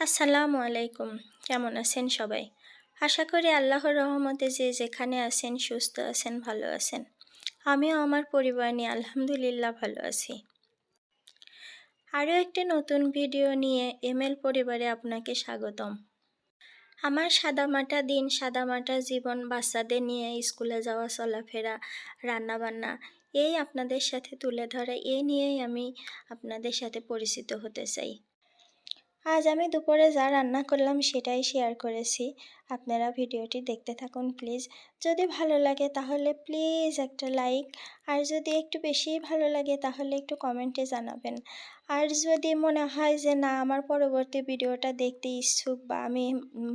আসসালামু আলাইকুম। কেমন আছেন সবাই? আশা করি আল্লাহর রহমতে যে যেখানে আছেন, সুস্থ আছেন, ভালো আছেন। আমিও আমার পরিবার নিয়ে আলহামদুলিল্লাহ ভালো আছি। আরও একটি নতুন ভিডিও নিয়ে এমএল পরিবারে আপনাকে স্বাগতম। আমার সাদামাটা দিন, সাদামাটা জীবন, বাচ্চাদের নিয়ে স্কুলে যাওয়া, চলাফেরা, রান্নাবান্না, এই আপনাদের সাথে তুলে ধরা এই নিয়েই আমি আপনাদের সাথে পরিচিত হতে চাই। আজ আমি দুপুরে যা রান্না করলাম সেটাই শেয়ার করেছি। আপনারা ভিডিওটি দেখতে থাকুন প্লিজ যদি ভালো লাগে তাহলে প্লিজ একটা লাইক আর যদি একটু বেশিই ভালো লাগে তাহলে একটু কমেন্টে জানাবেন। আর যদি মনে হয় যে না, আমার পরবর্তী ভিডিওটা দেখতে ইচ্ছুক বা আমি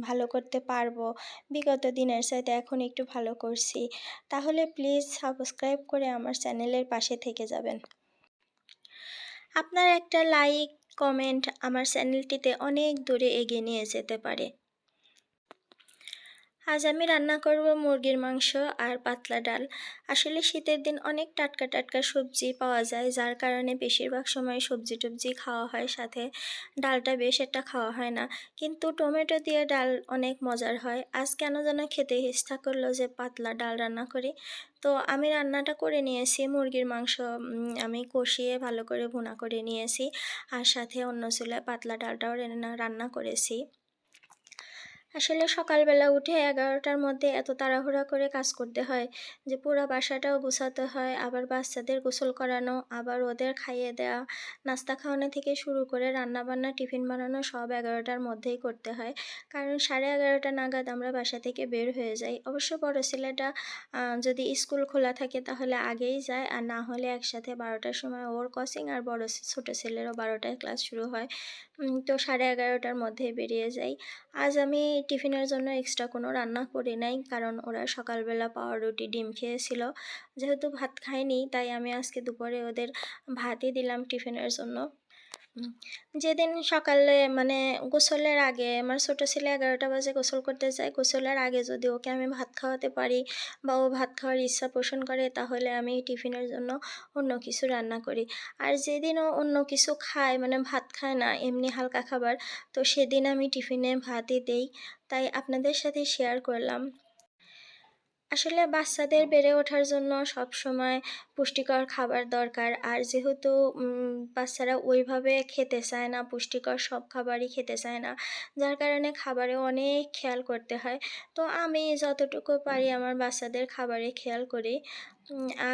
ভালো করতে পারব, বিগত দিনের সাথে এখন একটু ভালো করছি, তাহলে প্লিজ সাবস্ক্রাইব করে আমার চ্যানেলের পাশে থেকে যাবেন। আপনার একটা লাইক কমেন্ট আমার চ্যানেলটিতে অনেক দূরে এগিয়ে নিয়ে যেতে পারে। আজ আমি রান্না করব মুরগির মাংস আর পাতলা ডাল। আসলে শীতের দিন অনেক টাটকা টাটকা সবজি পাওয়া যায়, যার কারণে বেশিরভাগ সময় সবজি টবজি খাওয়া হয়, সাথে ডালটা বেশ একটা খাওয়া হয় না। কিন্তু টমেটো দিয়ে ডাল অনেক মজার হয়। আজ কেন যেন খেতে ইচ্ছা করল যে পাতলা ডাল রান্না করি। তো আমি রান্নাটা করে নিয়েছি, মুরগির মাংস আমি কষিয়ে ভালো করে ভুনা করে নিয়েছি, আর সাথে অন্য চুলায় পাতলা ডালটাও রান্না করেছি। আসলে সকালবেলা উঠে এগারোটার মধ্যে এত তাড়াহুড়া করে কাজ করতে হয় যে পুরো বাসাটাও গুছাতে হয়, আবার বাচ্চাদের গোসল করানো, আবার ওদের খাইয়ে দেওয়া নাস্তা খাওয়ানো থেকে শুরু করে রান্না বান্না টিফিন বানানো সব এগারোটার মধ্যেই করতে হয়। কারণ সাড়ে এগারোটা নাগাদ আমরা বাসা থেকে বের হয়ে যাই। অবশ্য বড় ছেলেটা যদি স্কুল খোলা থাকে তাহলে আগেই যায়, আর না হলে একসাথে বারোটার সময় ওর কোচিং আর বড় ছোটো ছেলেরও বারোটায় ক্লাস শুরু হয়। তো সাড়ে এগারোটার মধ্যে বেরিয়ে যাই। আজ আমি টিফিনের জন্য এক্সট্রা কোনো রান্না করি নাই, কারণ ওরা সকালবেলা পাউরুটি ডিম খেয়েছিল। যেহেতু ভাত খায়নি তাই আমি আজকে দুপুরে ওদের ভাতই দিলাম টিফিনের জন্য। যেদিন সকালে মানে গোসলের আগে, আমার ছোটো ছেলে এগারোটা বাজে গোসল করতে যায়, গোসলের আগে যদি ওকে আমি ভাত খাওয়াতে পারি বা ও ভাত খাওয়ার ইচ্ছা পোষণ করে, তাহলে আমি টিফিনের জন্য অন্য কিছু রান্না করি। আর যেদিন ও অন্য কিছু খায় মানে ভাত খায় না, এমনি হালকা খাবার, তো সেদিন আমি টিফিনে ভাতই দেই। তাই আপনাদের সাথে শেয়ার করলাম। আসলে বাচ্চাদের বেড়ে ওঠার জন্য সব সময় পুষ্টিকর খাবার দরকার। আর যেহেতু বাচ্চারা ওইভাবে খেতে চায় না, পুষ্টিকর সব খাবারই খেতে চায় না, যার কারণে খাবারে অনেক খেয়াল করতে হয়। তো আমি যতটুকু পারি আমার বাচ্চাদের খাবারে খেয়াল করি।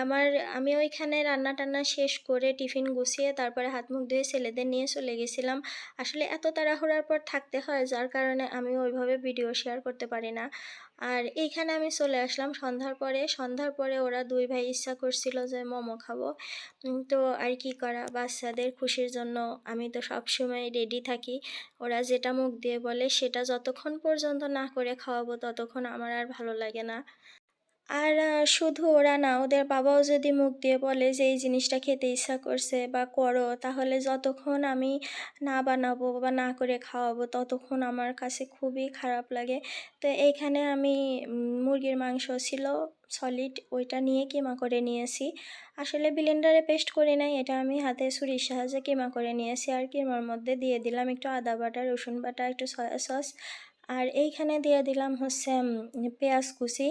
আমার, আমি ওইখানে রান্না টান্না শেষ করে টিফিন গুছিয়ে তারপরে হাত মুখ ধুয়ে ছেলেদের নিয়ে চলে গেছিলাম। আসলে এত তাড়াহুড়ার পর থাকতে হয়, যার কারণে আমি ওইভাবে ভিডিও শেয়ার করতে পারি না। আর এখানে আমি চলে আসলাম। সন্ধ্যার পরে সন্ধ্যার পরে ওরা দুই ভাই ইচ্ছা করছিল যে মোমো খাব। তো আর কি করা? বাচ্চাদের খুশির জন্য আমি তো সবসময় রেডি থাকি। ওরা যেটা মুখ দিয়ে বলে, সেটা যতক্ষণ পর্যন্ত না করে খাওয়াবো, ততক্ষণ আমার আর ভালো লাগে না। আর শুধু ওরা না, ওদের বাবাও যদি মুখ দিয়ে বলে যে এই জিনিসটা খেতে ইচ্ছা করছে বা করো, তাহলে যতক্ষণ আমি না বানাবো বা না করে খাওয়াবো, ততক্ষণ আমার কাছে খুবই খারাপ লাগে। তো এইখানে আমি মুরগির মাংস ছিল সলিড ওইটা নিয়ে কিমা করে নিয়েছি। আসলে ব্লেন্ডারে পেস্ট করে নাই, এটা আমি হাতে ছুরির সাহায্যে কিমা করে নিয়েছি আর কিমার মধ্যে দিয়ে দিলাম একটু আদা বাটা, রসুন বাটা, একটু সয়া সস আর এইখানে দিয়ে দিলাম হচ্ছে পেঁয়াজ কুচি।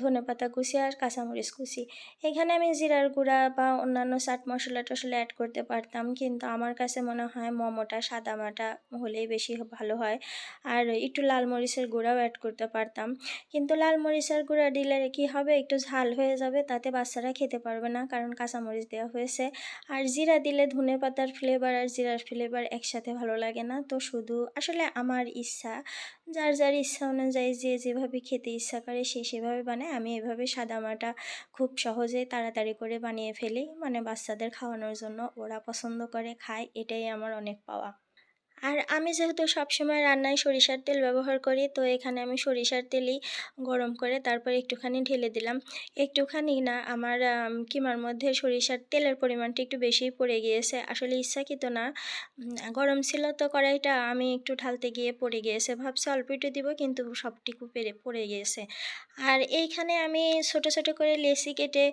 ধনে পাতা কুচি আর কাঁচামরিচ কুচি। এখানে আমি জিরার গুঁড়া বা অন্যান্য চাট মশলা টশলা অ্যাড করতে পারতাম, কিন্তু আমার কাছে মনে হয় মোমোটা সাদা মাটা হলেই বেশি ভালো হয়। আর একটু লাল মরিচের গুঁড়াও অ্যাড করতে পারতাম। কিন্তু লাল মরিচের গুঁড়া দিলে কি হবে? একটু ঝাল হয়ে যাবে, তাতে বাচ্চারা খেতে পারবে না, কারণ কাঁচামরিচ দেওয়া হয়েছে। আর জিরা দিলে ধনে পাতার ফ্লেভার আর জিরার ফ্লেভার একসাথে ভালো লাগে না, তো শুধু আসলে আমার ইচ্ছা যার যার ইচ্ছা অনুযায়ী যে যেভাবে খেতে ইচ্ছা করে সে সেভাবে বানায়। আমি এভাবে সাদামাটা খুব সহজে তাড়াতাড়ি করে বানিয়ে ফেলি। মানে বাচ্চাদের খাওয়ানোর জন্য ওরা পছন্দ করে, খায়। এটাই আমার অনেক পাওয়া। আর আমি যেহেতু সবসময় রান্নায় সরিষার তেল ব্যবহার করি, তো এখানে আমি সরিষার তেলই গরম করে তারপর একটুখানি ঢেলে দিলাম। একটুখানি না, আমার কিমার মধ্যে সরিষার তেলের পরিমাণটা একটু বেশি পড়ে গিয়েছে। আসলে ইচ্ছাকৃত না। গরম ছিল তো কড়াইটা আমি একটু ঢালতে গিয়ে পড়ে গিয়েছে। ভাবছি অল্প একটু দিব, কিন্তু সবটিকু পেরে, পড়ে গিয়েছে। আর এইখানে আমি ছোট ছোট করে লেসি কেটে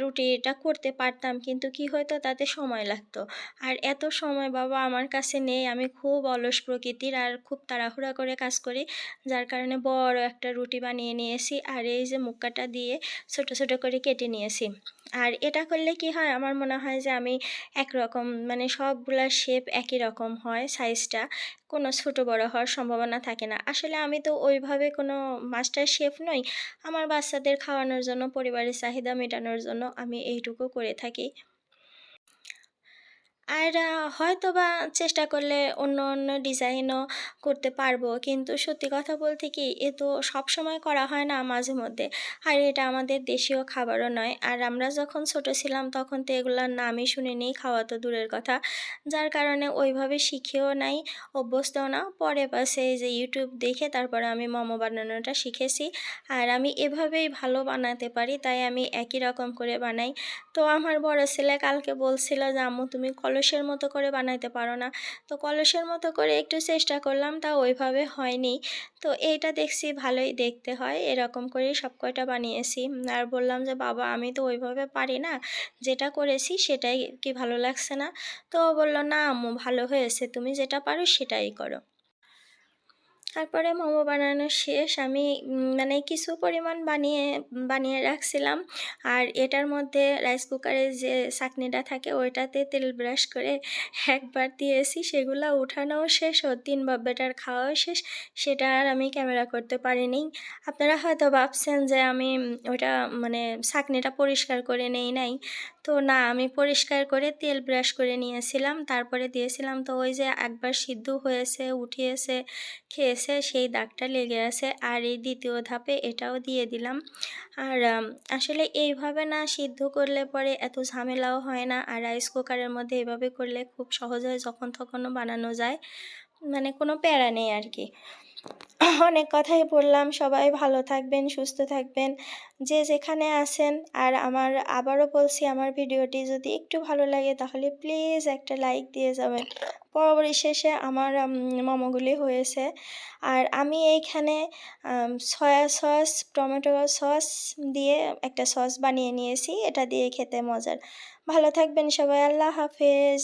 রুটিটা করতে পারতাম, কিন্তু কি হয়তো তাতে সময় লাগতো। আর এত সময় বাবা আমার কাছে নেই, আমি খুব অলস প্রকৃতির আর খুব তাড়াহুড়া করে কাজ করি। যার কারণে বড় একটা রুটি বানিয়ে নিয়েছি আর এই যে মুক্কাটা দিয়ে ছোট ছোট করে কেটে নিয়েছি। আর এটা করলে কি হয়? আমার মনে হয় যে আমি একরকম মানে সবগুলা শেপ একই রকম হয় সাইজটা কোনো ছোট বড় হওয়ার সম্ভাবনা থাকে না। আসলে আমি তো ওইভাবে কোনো মাস্টার শেফ নই। আমার বাচ্চাদের খাওয়ানোর জন্য, পরিবারের চাহিদা মেটানোর জন্য আমি এইটুকু করে থাকি। আর আ হয়তোবা চেষ্টা করলে অন্য, অন্য ডিজাইনও করতে পারব। কিন্তু সত্যি কথা বলতে কি এ তো সবসময় করা হয় না মাঝে মধ্যে। আর এটা আমাদের দেশীয় খাবারও নয়। আর আমরা যখন ছোট ছিলাম তখন তো এগুলোর নামই শুনে শুনিনি, খাওয়া তো দূরের কথা। যার কারণে ওইভাবে শিখেও নাই, অভ্যস্তও না। পরে পাশে যে ইউটিউব দেখে তারপরে আমি মোমো বানানোটা শিখেছি। আর আমি এভাবেই ভালো বানাতে পারি তাই আমি একই রকম করে বানাই। তো আমার বড় ছেলে কালকে বলছিল যে, "আম্মু তুমি কলসের মতো করে বানাইতে পারো না?" তো কলসের মতো করে একটু চেষ্টা করলাম, তা ওইভাবে হয়নি। তো এইটা দেখছি ভালোই দেখতে হয়। এরকম করেই সব কয়টা বানিয়েছি। আর বললাম যে, "বাবা আমি তো ওইভাবে পারি না। যেটা করেছি সেটাই কি ভালো লাগছে না?" তো বলল "না আম্মু ভালো হয়েছে। তুমি যেটা পারো সেটাই করো।" তারপরে মোমো বানানো শেষ। আমি মানে কিছু পরিমাণ বানিয়ে বানিয়ে রাখছিলাম। আর এটার মধ্যে রাইস কুকারের যে চাকনিটা থাকে, ওইটাতে তেল ব্রাশ করে একবার দিয়েছি। সেগুলো উঠানোও শেষ ও তিন বেটার খাওয়াও শেষ। সেটা আর আমি ক্যামেরা করতে পারিনি। আপনারা হয়তো ভাবছেন যে আমি ওইটা মানে চাকনিটা পরিষ্কার করে নেই নাই। তো না, আমি পরিষ্কার করে তেল ব্রাশ করে নিয়েছিলাম। তারপরে দিয়েছিলাম তো ওই যে একবার সিদ্ধ হয়েছে, উঠিয়েছে, খেয়েছে, সেই দাগটা লেগে আছে। আর এই দ্বিতীয় ধাপে এটাও দিয়ে দিলাম। আর আসলে এইভাবে না সিদ্ধ করলে পরে এত ঝামেলাও হয় না। আর রাইস কুকারের মধ্যে এভাবে করলে খুব সহজ হয় যখন তখনও বানানো যায়। মানে কোনো প্যারা নেই আর কি। অনেক কথাই বললাম। সবাই ভালো থাকবেন, সুস্থ থাকবেন। যে যেখানে আছেন, আর আমার আবারও বলছি, আমার ভিডিওটি যদি একটু ভালো লাগে, তাহলে প্লিজ একটা লাইক দিয়ে যাবেন। শেষে আমার মোমোগুলি হয়েছে। আর আমি এইখানে সয়া সস টমেটো সস দিয়ে একটা সস বানিয়ে নিয়েছি। এটা দিয়ে খেতে মজার। ভালো থাকবেন সবাই, আল্লাহ হাফেজ।